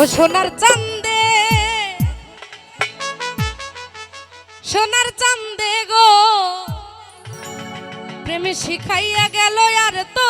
ও সোনার চান্দে। সোনার চান্দে গো। প্রেমে শিখাইয়া গেল আর তো।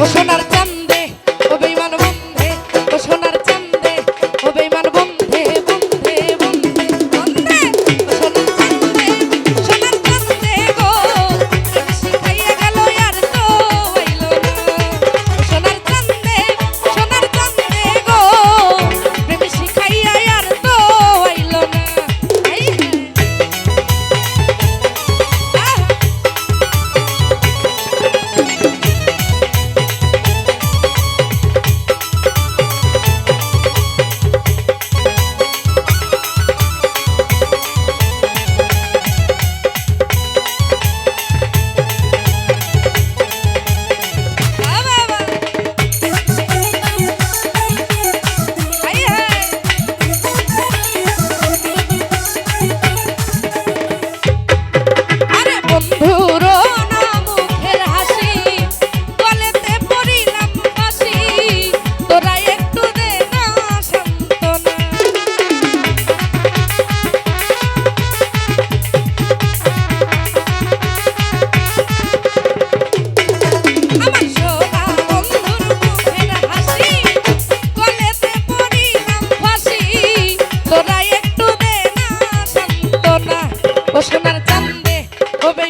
ও সোনার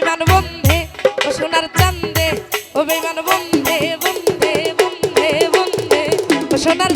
বেমান বন্ধে ও সোনার চান্দে ও বেমান বন্ধে বন্ধে বন্ধে বন্ধে ও সোনার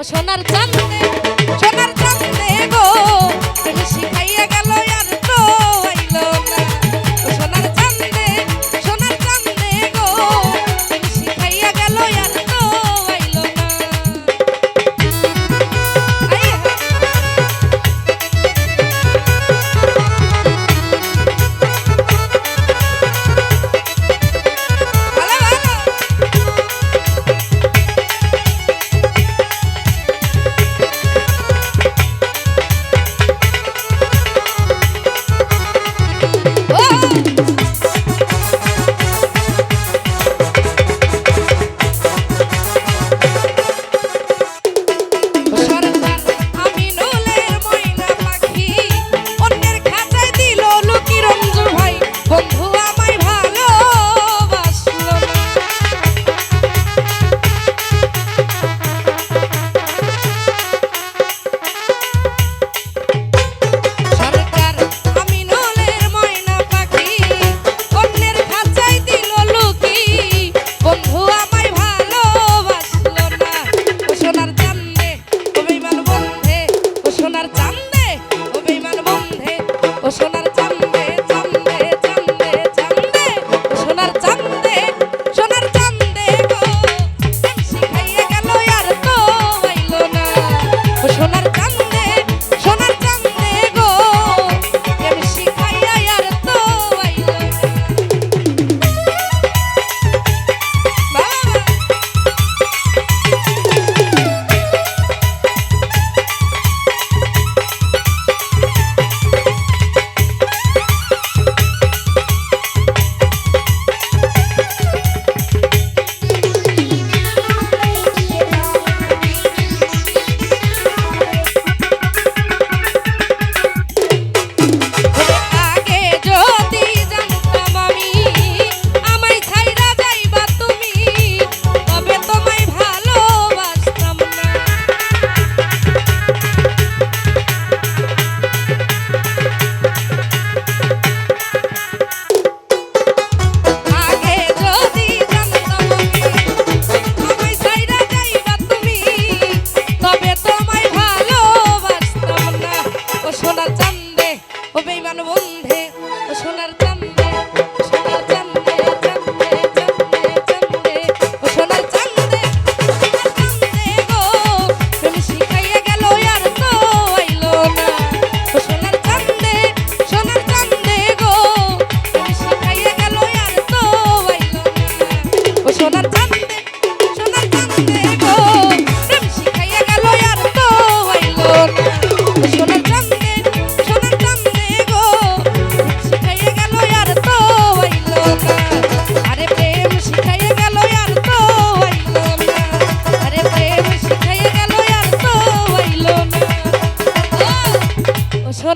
ও সোনার চাঁদ সোনার চাঁদ গো শিখা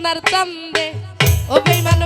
সোনার চান্দে ও বেইমান